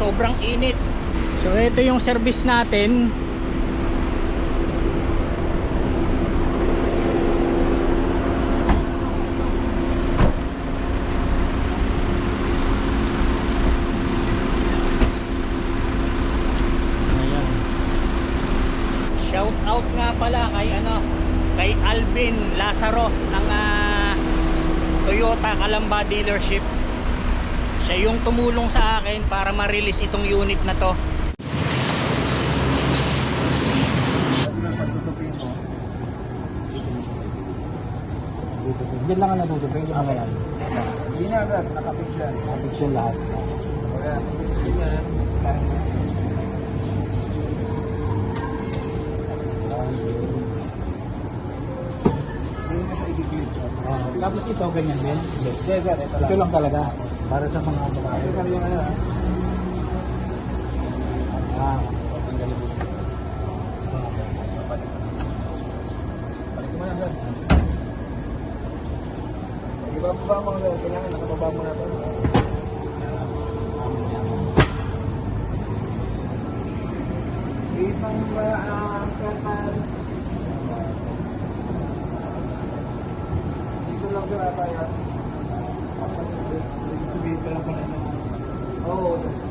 Sobrang init. So ito yung service natin. Shout out nga pala kay ano kay Alvin Lazaro ng ah, Toyota Calamba dealership. Siya yung tumulong sa akin para ma-release itong unit na to. Diyan lang ang natutupin, yung mga yan. Hindi na sir, nakapix yan. Kapit yung lahat. Kaya, hindi na. Ah, tapos ito, ganyan din. Yes sir, ito lang. Ito lang talaga. Para sa mga babae. Ah, Balik mo na sir. Ibababa mo sir, kailangan nakababa mo na ito. Ibang ba, sir, ah, dito lang sir ata. Boys.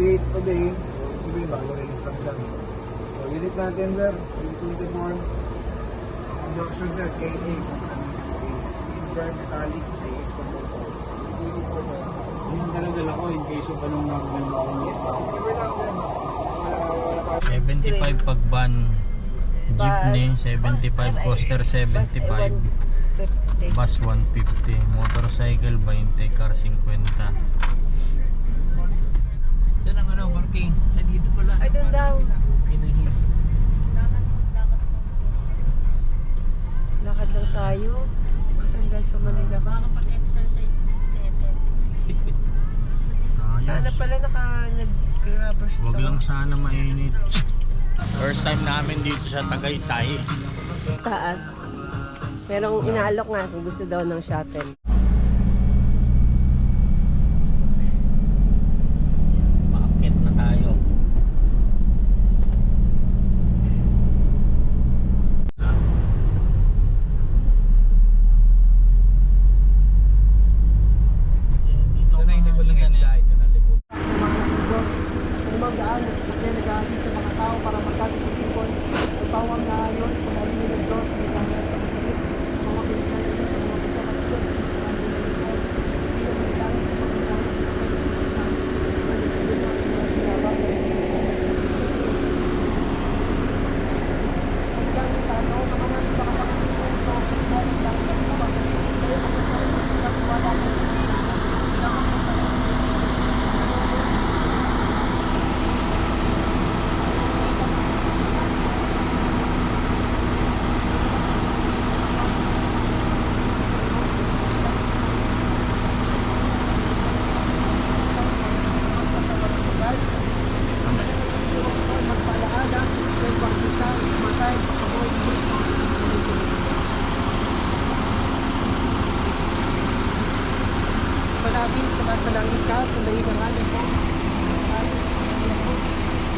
Either yung date o day, sige, bago release lang siya. So, unit natin, sir, 2024. Induction, sir, KA, Silver, metallic, base, control po. 24 po. Yung dala-dala ko in case of anong mga ganun ako. Wala pa. 75 pag van. Jeepney 75, coaster 75, bus 150, motorcycle 20, car 50. Parking? Ay, dito pala. Ay, doon daw. Pinahin. Lakad lang tayo. Kasanda sa Manila ka. Makakapag-exercise. Sana pala naka nag-grabber siya Huwag lang sana mainit. First time namin dito sa Tagaytay. taas. Pero inaalok nga kung gusto daw ng shuttle. Maakit na tayo. Dito Ito na yung likod ng EDSA. Ito na likod. Kung magaan, nagsasakyan, nag-aagit sa mga tao para magkagit ng people. Ang pawang na yun sa mga limin ng Diyos, may kamay at pagsalit. Sa mga pinagsalit, sa mga pinagsalit, hindi naman tayo sa mga pinagsalit. Ang gamit tayo, naman natin baka makakita ito, dahil lang sa mga sa'yo ang nagkakawala mo sa magpalaala, may pagkisa, matay, pakaboy, Diyos na sa Palagi sumasalangin ka sa mo.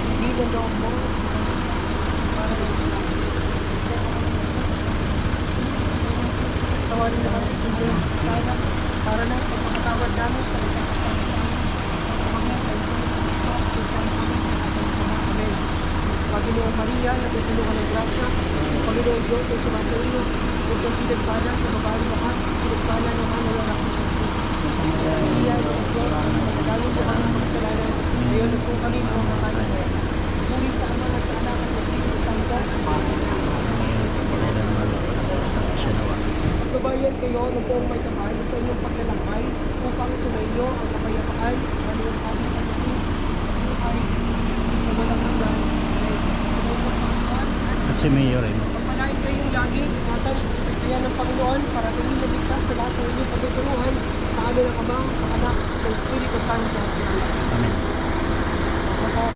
Hindi mo loob mo. Para Tawarin na kami sa Diyos. Sana para na pagpapatawad namin sa mga kasama sa amin. Mga kaibigan sa Tuhan kami sa ating sama. Amen. Panginoong Maria, natutulungan ng grasya. Panginoong Diyos ay sumasaiyo. Huwag kang pinagpala sa babae lahat. Pinagpala naman ng po Anak sa Santo. kayo ng buong may kapal sa inyong paglalakbay upang sumainyo ang kapayapaan na iyong aming pagdating sa buhay na walang hanggan. Sa inyong Panginoon at Mayor rin. Pagpalain kayong lagi, at sabihan ng Panginoon para tingin na ligtas sa lahat ng inyong pagtuturuan ng Ama, ang Anak, ng Espiritu Santo. Amen.